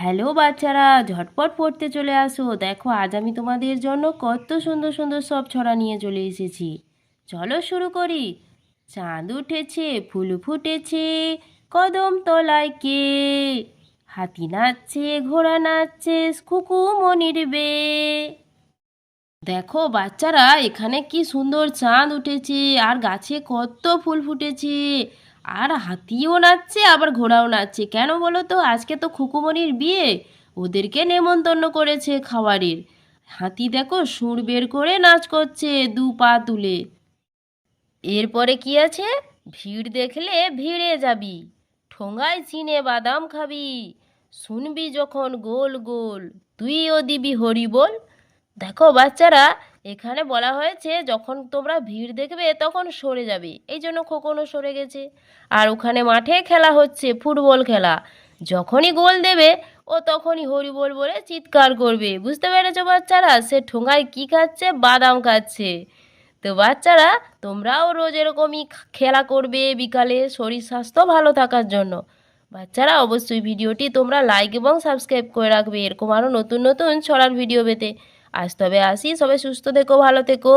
Hello বাচ্চারা, ঝটপট পড়তে চলে আসো। দেখো, আজ আমি তোমাদের জন্য কত সুন্দর সুন্দর সব ছড়া নিয়ে চলে এসেছি। চলো শুরু করি। চাঁদ উঠেছে, ফুল ফুটেছে, কদম তলায় কে? হাতি নাচছে, ঘোড়া নাচছে, কুকু মনির বে। দেখো বাচ্চারা, এখানে কি সুন্দর চাঁদ উঠেছে, আর গাছে কত ফুল ফুটেছে। আর হাতিও নাচছে, আবার ঘোড়াও নাচছে। কেন বলো তো? আজকে তো খুকুমনির বিয়ে। ওদেরকে নেমন্তন্ন করেছে খাবারের হাতি দেখো সুর বের করে নাচ করছে দু পা তুলে। এরপরে কি আছে? ভিড় দেখলে ভিড়ে যাবি। ঠোঙায় চিনে বাদাম খাবি। শুনবি যখন গোল গোল। তুইও দিবি হরি বল দেখো বাচ্চারা এখানে বলা হয়েছে, যখন তোমরা ভিড় দেখবে, তখন সরে যাবে। এই জন্য খোকনও সরে গেছে। আর ওখানে মাঠে খেলা হচ্ছে, ফুটবল খেলা। যখনই গোল দেবে, ও তখনই হরি বল বলে চিৎকার করবে। বুঝতে পেরেছ বাচ্চারা? সে ঠোঙায় কি খাচ্ছে? বাদাম খাচ্ছে। তো বাচ্চারা, তোমরাও রোজ এরকমই খেলা করবে বিকালে, শরীর স্বাস্থ্য ভালো থাকার জন্য। বাচ্চারা, অবশ্যই ভিডিওটি তোমরা লাইক এবং সাবস্ক্রাইব করে রাখবে। এরকম আরও নতুন নতুন ছড়ার ভিডিও পেতে। আজ তবে আসি সবাই সুস্থ থেকো ভালো থেকো।